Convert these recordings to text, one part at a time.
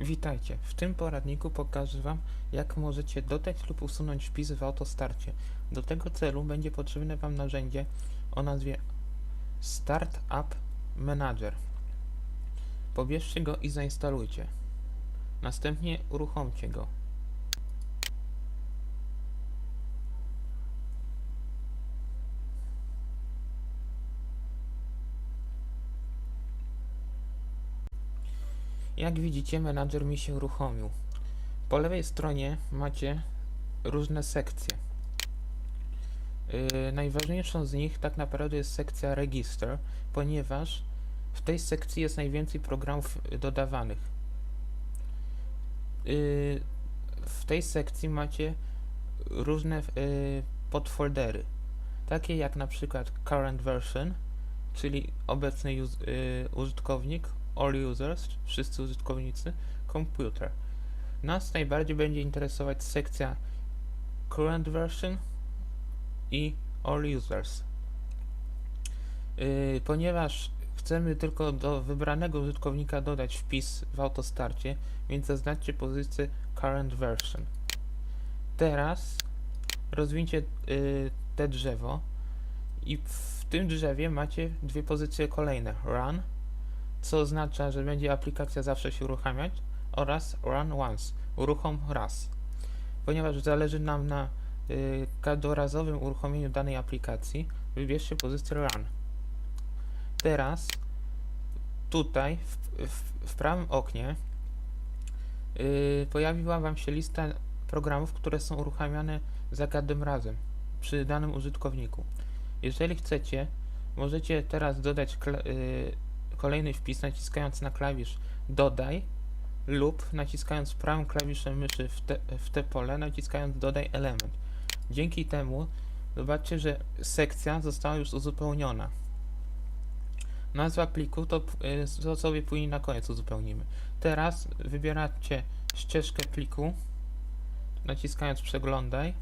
Witajcie. W tym poradniku pokażę Wam, jak możecie dodać lub usunąć wpis w autostarcie. Do tego celu będzie potrzebne Wam narzędzie o nazwie Startup Manager. Pobierzcie go i zainstalujcie. Następnie uruchomcie go. Jak widzicie, menadżer mi się uruchomił. Po lewej stronie macie różne sekcje. Yy, najważniejszą z nich tak naprawdę jest sekcja Register, ponieważ w tej sekcji jest najwięcej programów dodawanych. Yy, w tej sekcji macie różne yy, podfoldery, takie jak na przykład Current Version, czyli obecny yy, użytkownik, all users, wszyscy użytkownicy, computer. Nas najbardziej będzie interesować sekcja current version i all users. Yy, ponieważ chcemy tylko do wybranego użytkownika dodać wpis w autostarcie, więc zaznaczcie pozycję current version. Teraz rozwincie yy, te drzewo i w tym drzewie macie dwie pozycje kolejne run co oznacza, że będzie aplikacja zawsze się uruchamiać oraz run once, uruchom raz. Ponieważ zależy nam na y, każdorazowym uruchomieniu danej aplikacji, wybierzcie pozycję run. Teraz tutaj w, w, w prawym oknie y, pojawiła Wam się lista programów, które są uruchamiane za każdym razem przy danym użytkowniku. Jeżeli chcecie, możecie teraz dodać y, kolejny wpis naciskając na klawisz dodaj lub naciskając prawym klawiszem myszy w te, w te pole naciskając dodaj element. Dzięki temu zobaczcie, że sekcja została już uzupełniona. Nazwa pliku to, y, to sobie później na koniec uzupełnimy. Teraz wybieracie ścieżkę pliku naciskając przeglądaj.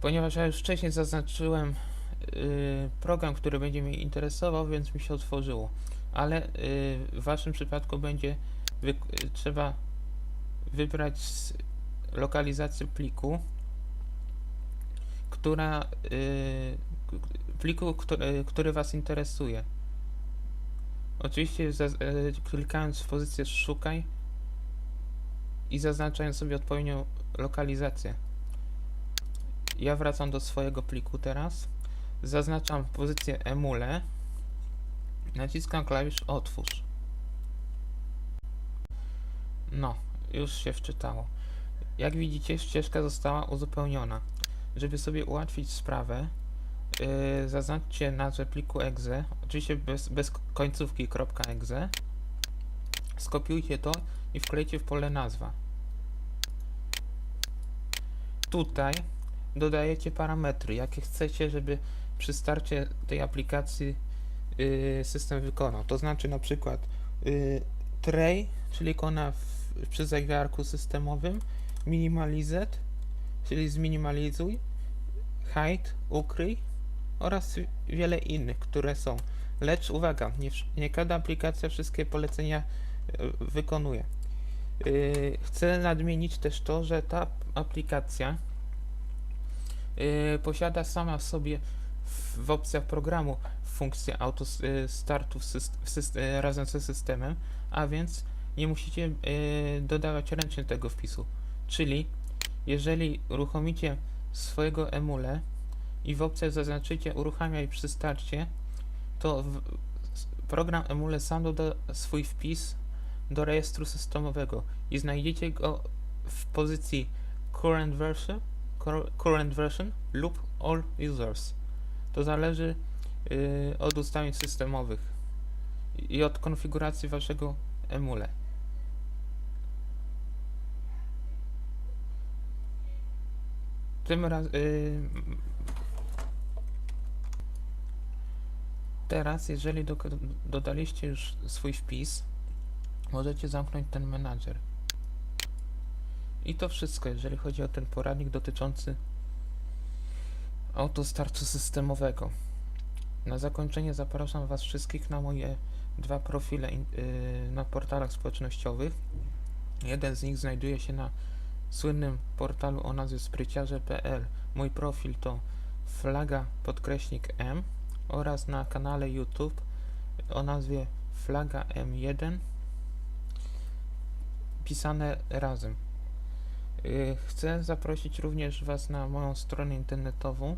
Ponieważ ja już wcześniej zaznaczyłem program, który będzie mnie interesował, więc mi się otworzyło. Ale y, w waszym przypadku będzie y, trzeba wybrać lokalizację pliku, która y, pliku, który, który was interesuje. Oczywiście y, klikając w pozycję szukaj i zaznaczając sobie odpowiednią lokalizację. Ja wracam do swojego pliku teraz zaznaczam pozycję emule, naciskam klawisz otwórz. No, już się wczytało. Jak widzicie, ścieżka została uzupełniona. Żeby sobie ułatwić sprawę, yy, zaznaczcie nazwę pliku exe, oczywiście bez, bez końcówki .exe, skopiujcie to i wklejcie w pole nazwa. Tutaj dodajecie parametry, jakie chcecie, żeby przy starcie tej aplikacji y, system wykonał. To znaczy na przykład y, tray, czyli ikona w, przy zegarku systemowym, minimalize, czyli zminimalizuj, hide, ukryj oraz wiele innych, które są. Lecz uwaga, nie, nie każda aplikacja wszystkie polecenia y, wykonuje. Chcę nadmienić też to, że ta aplikacja posiada sama w sobie w, opcjach programu funkcję auto y, startu y, razem ze systemem, a więc nie musicie y, dodawać ręcznie tego wpisu. Czyli jeżeli uruchomicie swojego emule i w opcjach zaznaczycie uruchamiaj przy starcie, to program emule sam doda swój wpis do rejestru systemowego i znajdziecie go w pozycji current version, cur- current version lub all users. To zależy y, od ustawień systemowych i od konfiguracji waszego emule. Tym raz, y, teraz, jeżeli do, dodaliście już swój wpis, możecie zamknąć ten menadżer. I to wszystko, jeżeli chodzi o ten poradnik dotyczący autostartu systemowego. Na zakończenie zapraszam Was wszystkich na moje dwa profile y, na portalach społecznościowych. Jeden z nich znajduje się na słynnym portalu o nazwie spryciarze.pl. Mój profil to flaga podkreśnik M oraz na kanale YouTube o nazwie flaga M1 pisane razem. Y, Chcę zaprosić również Was na moją stronę internetową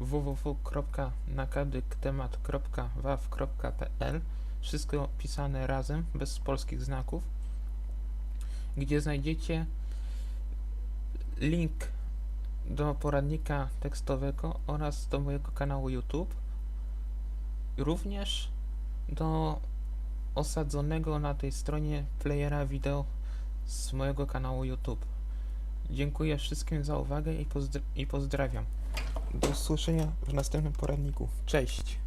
www.nakadyktemat.waw.pl Wszystko pisane razem, bez polskich znaków, gdzie znajdziecie link do poradnika tekstowego oraz do mojego kanału YouTube, również do osadzonego na tej stronie playera wideo z mojego kanału YouTube. Dziękuję wszystkim za uwagę i, pozdr- i pozdrawiam. Do usłyszenia w następnym poradniku. Cześć!